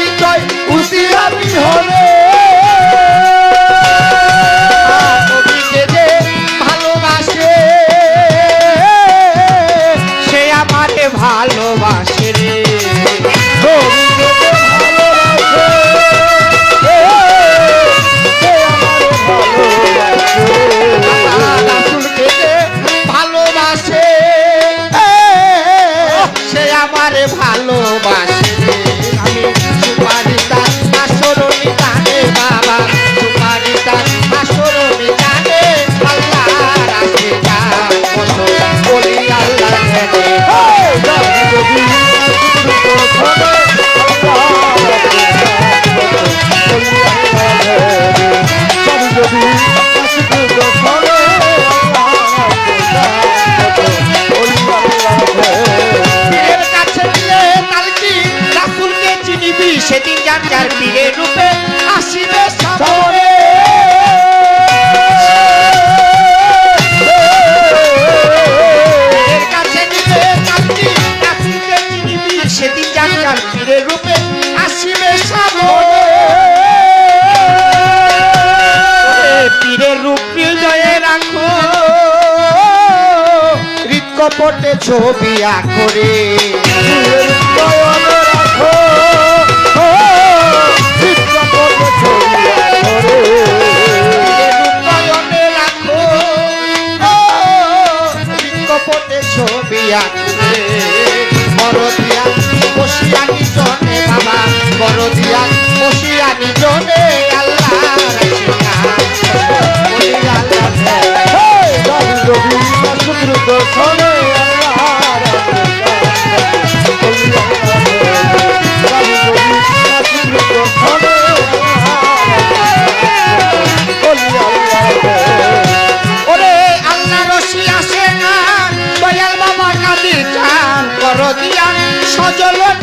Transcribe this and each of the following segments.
পরিচয় নবীকে যে ভালোবাসে সে আমারে ভালোবাসে রে। ছবি আঁকরে Ojo Lon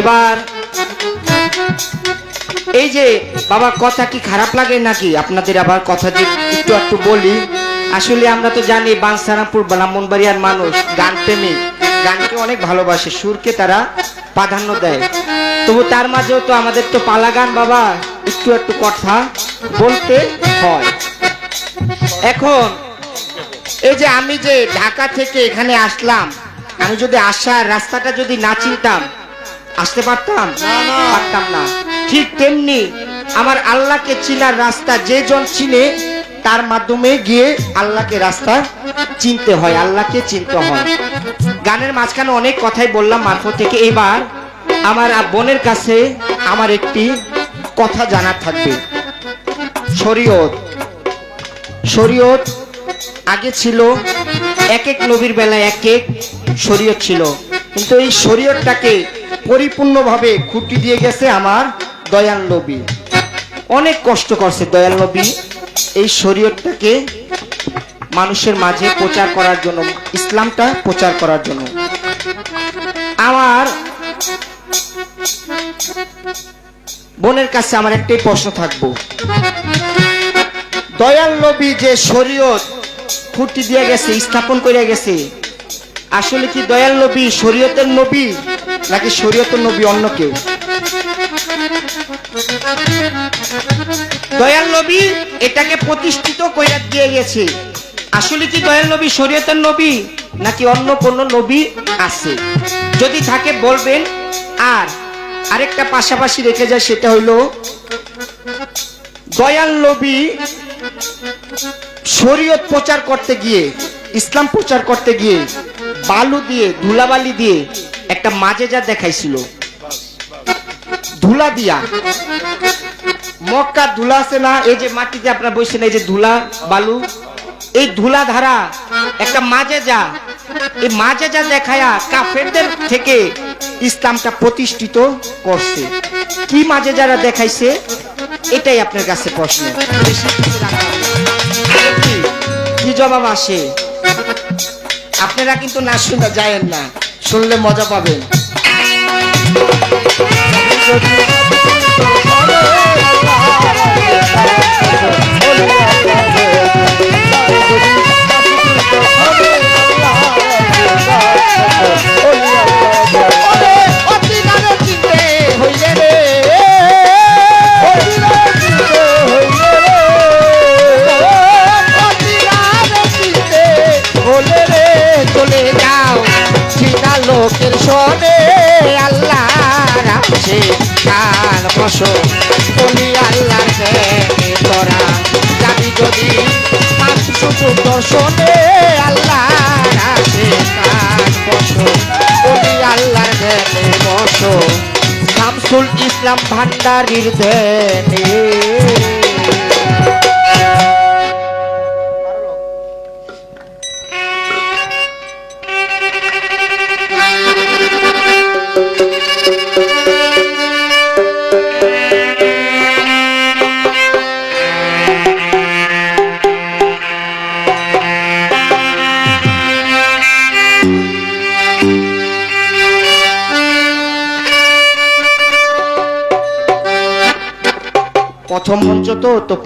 এবার, এই যে বাবা কথা কি খারাপ লাগে নাকি? আপনাদের আবার কথা যে একটু একটু বলি। আসলে আমরা তো জানি বাংসারামপুর ব্রাহ্মণবাড়িয়ার মানুষ, গান প্রেমী। গানকে অনেক ভালোবাসে, সুরকে তারা প্রাধান্য দেয়। তবু তার মাঝেও তো আমাদের তো পালা গান বাবা, একটু একটু কথা বলতে হয়। এখন, এই যে আমি যে ঢাকা থেকে এখানে আসলাম, আমি যদি আসার রাস্তাটা যদি না চিনতাম আসতে পারতাম? পারতাম না। ঠিক তেমনি আমার আল্লাহকে চিনার রাস্তা যে জন চিনে তার মাধ্যমে গিয়ে আল্লাহকে রাস্তা চিনতে হয় আল্লাহকে চিনতে হয়। গানের মাঝখানে অনেক কথাই বললাম মারফত থেকে। এবার আমার বোনের কাছে আমার একটি কথা জানার থাকবে। শরীয়ত। শরীয়ত আগে ছিল এক এক নবীর বেলায় এক এক শরীয়ত ছিল। কিন্তু এই শরীয়তটাকে পরিপূর্ণভাবে খুঁটি দিয়ে গেছে আমার দয়াল নবী। অনেক কষ্ট করছে দয়াল নবী এই শরীয়তটাকে মানুষের মাঝে প্রচার করার জন্য, ইসলামটা প্রচার করার জন্য। আমার বোনের কাছে আমার একটাই প্রশ্ন থাকব। দয়াল নবী যে শরীয়ত খুঁটি দিয়ে গেছে, স্থাপন করে গেছে, আসলে কি দয়াল নবী শরীয়তের নবী? নাকি শরীয়তের নবী অন্য কেউ? দয়াল নবী এটাকে প্রতিষ্ঠিত কইরা দিয়ে গেছে। আসলে কি দয়াল নবী শরীয়তের নবী নাকি অন্য কোন নবী আছে? যদি থাকে বলবেন, আর আরেকটা পাশাপাশি রেখে যায় সেটা হইল, দয়াল নবী শরীয়ত প্রচার করতে গিয়ে, ইসলাম প্রচার করতে গিয়ে, বালু দিয়ে, ধুলাবালি দিয়ে একটা মাঝে যা দেখাইছিল। ধুলা দিয়া। মক্কা ধুলা আছে না? এই যে মাটিতে আপনার বসছেন এই যে ধুলা, বালু, এই ধুলা ধারা একটা মাঝে যা। এই মাঝে যা দেখায়া কাফেরদের থেকে ইসলামটা প্রতিষ্ঠিত করছে। কি মাঝে যারা দেখাইছে? এটাই আপনার কাছে প্রশ্ন? কি জবাব আসে? আপনারা কিন্তু না শুনে যায়েন না। শুনলে মজা পাবেন বলে শুধু দর্শনে আল্লাহ বলি আল্লাহর বসো। শামসুল ইসলাম ভান্ডারির দেনে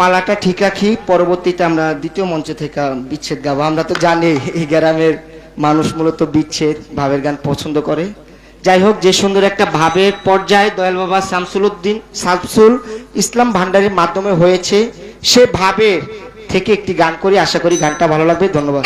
পালাটা ঠিক রাখি, পরবর্তীতে আমরা দ্বিতীয় মঞ্চ থেকে বিচ্ছেদ গাবো। আমরা তো জানি এই গ্রামের মানুষ মূলত বিচ্ছেদ, ভাবের গান পছন্দ করে। যাই হোক, যে সুন্দর একটা ভাবের পর্যায়ে দয়াল বাবা শামসুল উদ্দিন, শামসুল ইসলাম ভান্ডারের মাধ্যমে হয়েছে সে ভাবের থেকে একটি গান করি। আশা করি গানটা ভালো লাগবে। ধন্যবাদ।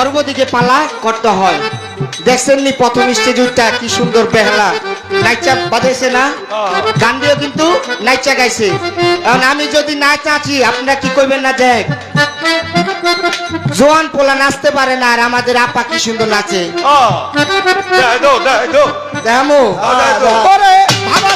সর্বদিকে পালা করতে হয়। দেখছেননি প্রথম স্টেজটা কি সুন্দর বেহলা। নাইচা বাজাইছে না? গান্ধীও কিন্তু নাইচা গাইছে। কারণ আমি যদি না চাচি আপনারা কি করবেন না দেখ? জোয়ান পোলা নাচতে পারে না আর আমাদের আপা কি সুন্দর নাচে। দেখামো ভাবা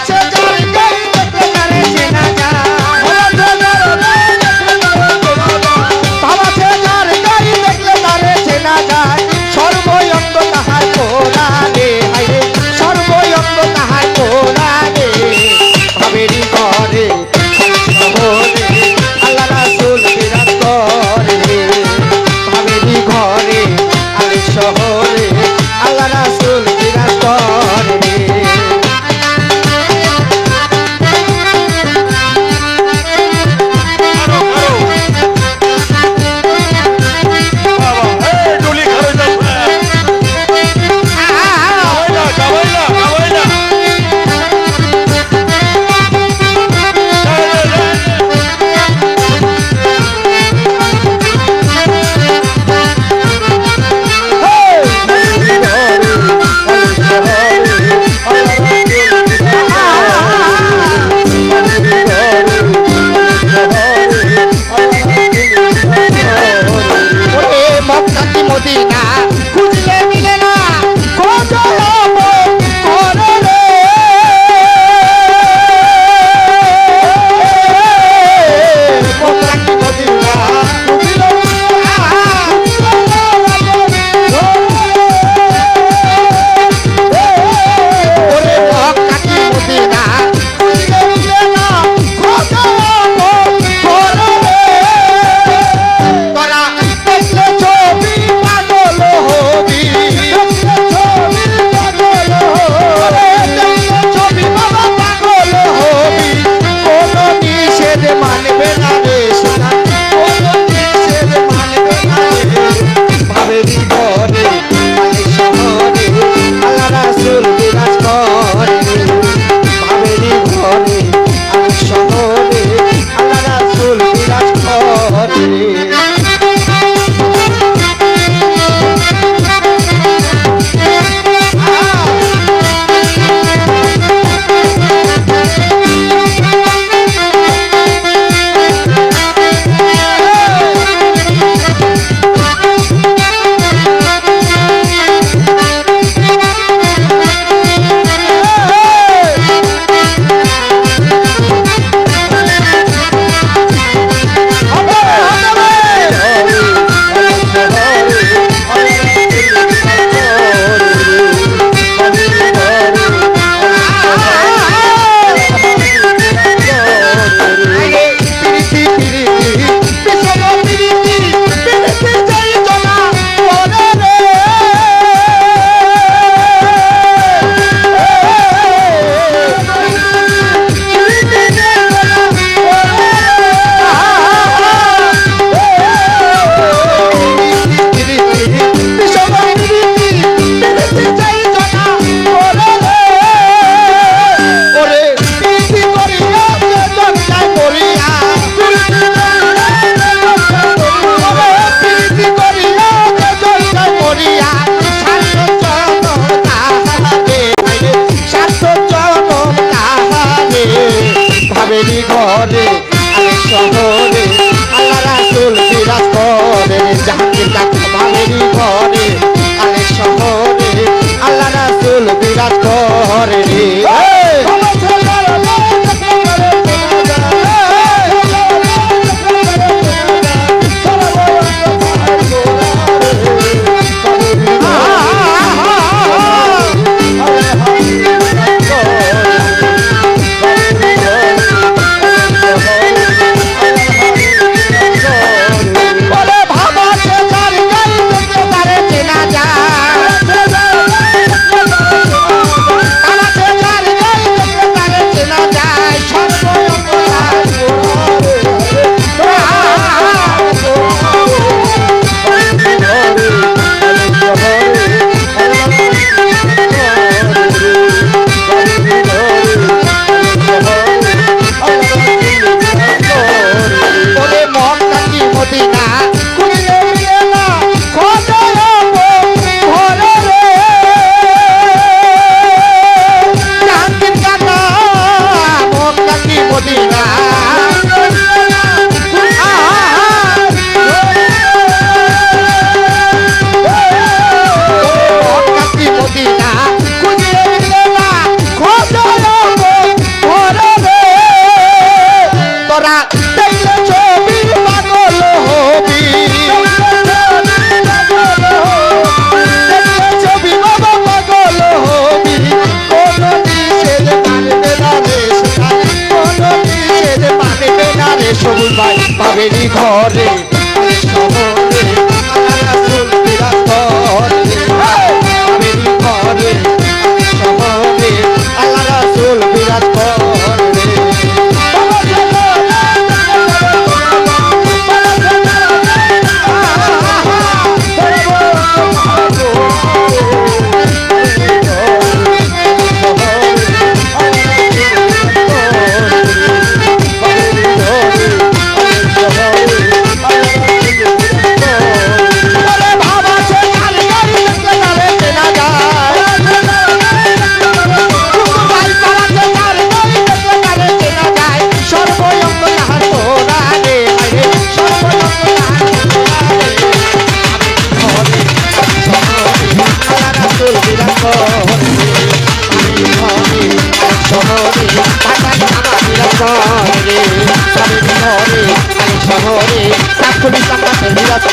ঘরে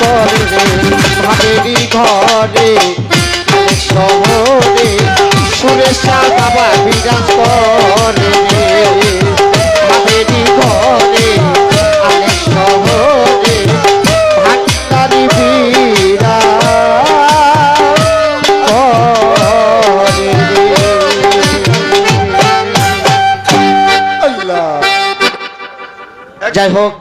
করে ভাবেরি শহরে সুরেশা বাবা বিরাজ করে ভাবেরি ঘরে আলে শহরে ভাট্টারি যাই হোক